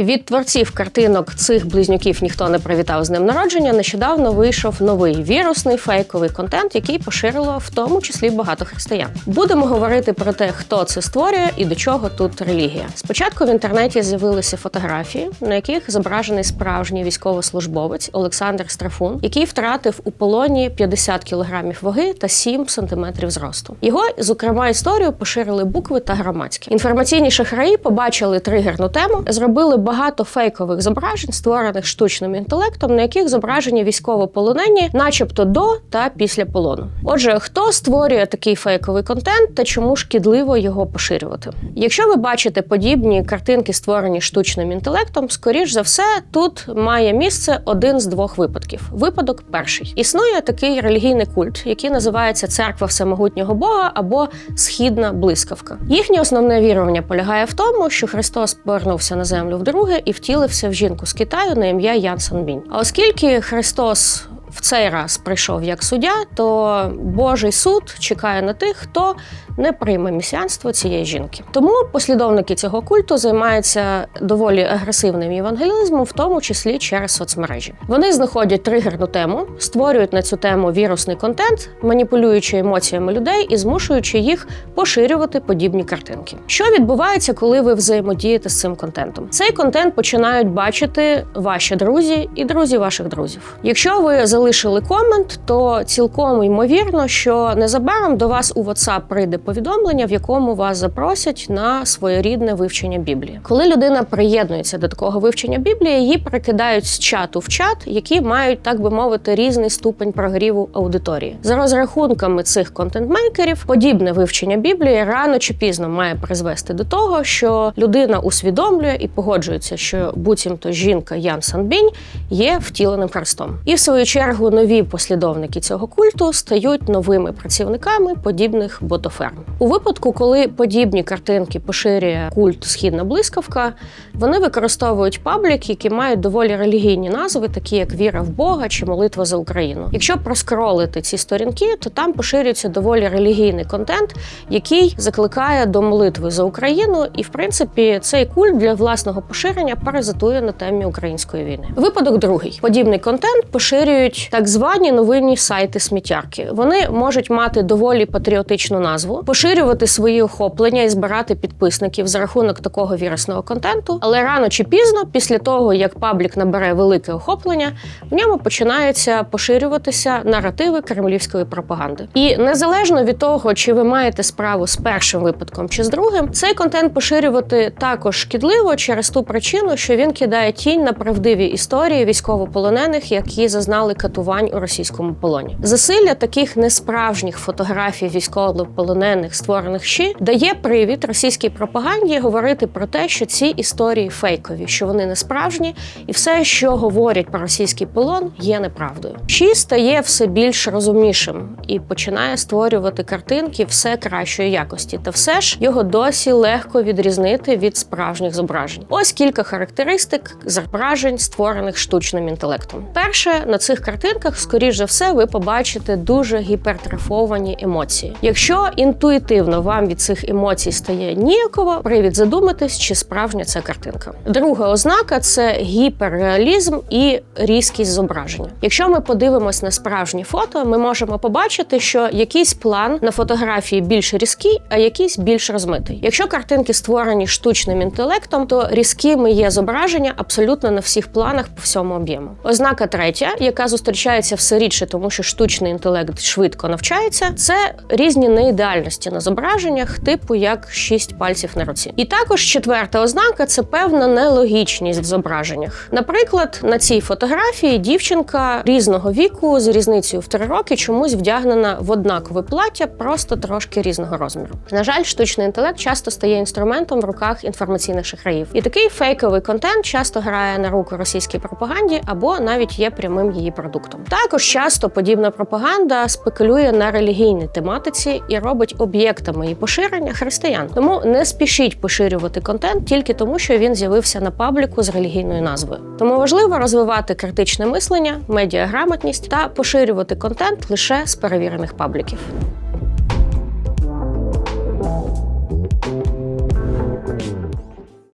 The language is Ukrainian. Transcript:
Від творців картинок цих близнюків ніхто не привітав з ним народження. Нещодавно вийшов новий вірусний фейковий контент, який поширило в тому числі багато християн. Будемо говорити про те, хто це створює і до чого тут релігія. Спочатку в інтернеті з'явилися фотографії, на яких зображений справжній військовослужбовець Олександр Страфун, який втратив у полоні 50 кілограмів ваги та 7 сантиметрів зросту. Його, зокрема, історію поширили букви та громадські. Інформаційні шахраї побачили тригерну тему, зробили багато фейкових зображень, створених штучним інтелектом, на яких зображені військовополонені, начебто до та після полону. Отже, хто створює такий фейковий контент та чому шкідливо його поширювати? Якщо ви бачите подібні картинки, створені штучним інтелектом, скоріш за все, тут має місце один з двох випадків. Випадок перший існує такий релігійний культ, який називається церква всемогутнього Бога або східна блискавка. Їхнє основне вірування полягає в тому, що Христос повернувся на землю вдруге і втілився в жінку з Китаю на ім'я Ян Санбінь. А оскільки Христос в цей раз прийшов як суддя, то Божий суд чекає на тих, хто не прийме місіанство цієї жінки. Тому послідовники цього культу займаються доволі агресивним євангелізмом, в тому числі через соцмережі. Вони знаходять тригерну тему, створюють на цю тему вірусний контент, маніпулюючи емоціями людей і змушуючи їх поширювати подібні картинки. Що відбувається, коли ви взаємодієте з цим контентом? Цей контент починають бачити ваші друзі і друзі ваших друзів. Якщо ви залишили комент, то цілком ймовірно, що незабаром до вас у WhatsApp прийде повідомлення, в якому вас запросять на своєрідне вивчення Біблії. Коли людина приєднується до такого вивчення Біблії, її перекидають з чату в чат, які мають, так би мовити, різний ступень прогріву аудиторії. За розрахунками цих контент-мейкерів, подібне вивчення Біблії рано чи пізно має призвести до того, що людина усвідомлює і погоджується, що буцімто жінка Ян Санбінь є втіленим Христом. І в свою чергу нові послідовники цього культу стають новими працівниками подібних ботоферм. У випадку, коли подібні картинки поширює культ Східна блискавка, вони використовують паблік, які мають доволі релігійні назви, такі як віра в Бога чи молитва за Україну. Якщо проскролити ці сторінки, то там поширюється доволі релігійний контент, який закликає до молитви за Україну, і в принципі цей культ для власного поширення паразитує на темі української війни. Випадок другий подібний контент поширюють так звані новинні сайти сміттярки. Вони можуть мати доволі патріотичну назву, поширювати свої охоплення і збирати підписників за рахунок такого вірусного контенту. Але рано чи пізно, після того як паблік набере велике охоплення, в ньому починаються поширюватися наративи кремлівської пропаганди. І незалежно від того, чи ви маєте справу з першим випадком чи з другим, цей контент поширювати також шкідливо через ту причину, що він кидає тінь на правдиві історії військовополонених, які зазнали катувань у російському полоні. Засилля таких несправжніх фотографій військовополонених, створених щі, дає привід російській пропаганді говорити про те, що ці історії фейкові, що вони не справжні, і все, що говорять про російський полон, є неправдою. Щі стає все більш розумнішим і починає створювати картинки все кращої якості, та все ж його досі легко відрізнити від справжніх зображень. Ось кілька характеристик зображень, створених штучним інтелектом. Перше на цих картинках, скоріш за все, ви побачите дуже гіпертрафовані емоції. Якщо інтуїтивно вам від цих емоцій стає ніяково, привід задуматись, чи справжня ця картинка. Друга ознака це гіперреалізм і різкість зображення. Якщо ми подивимось на справжні фото, ми можемо побачити, що якийсь план на фотографії більш різкий, а якийсь більш розмитий. Якщо картинки створені штучним інтелектом, то різкими є зображення абсолютно на всіх планах по всьому об'єму. Ознака третя, яка зустрічається все рідше, тому що штучний інтелект швидко навчається, це різні неідеальності на зображеннях, типу як шість пальців на руці. І також четверта ознака це певна нелогічність в зображеннях. Наприклад, на цій фотографії дівчинка різного віку з різницею в три роки чомусь вдягнена в однакове плаття, просто трошки різного розміру. На жаль, штучний інтелект часто стає інструментом в руках інформаційних шахраїв, і такий фейковий контент часто грає на руку російській пропаганді або навіть є прямим її продуктом. Також часто подібна пропаганда спекулює на релігійній тематиці і робить об'єктами її поширення християн. Тому не спішіть поширювати контент тільки тому, що він з'явився на пабліку з релігійною назвою. Тому важливо розвивати критичне мислення, медіаграмотність та поширювати контент лише з перевірених пабліків.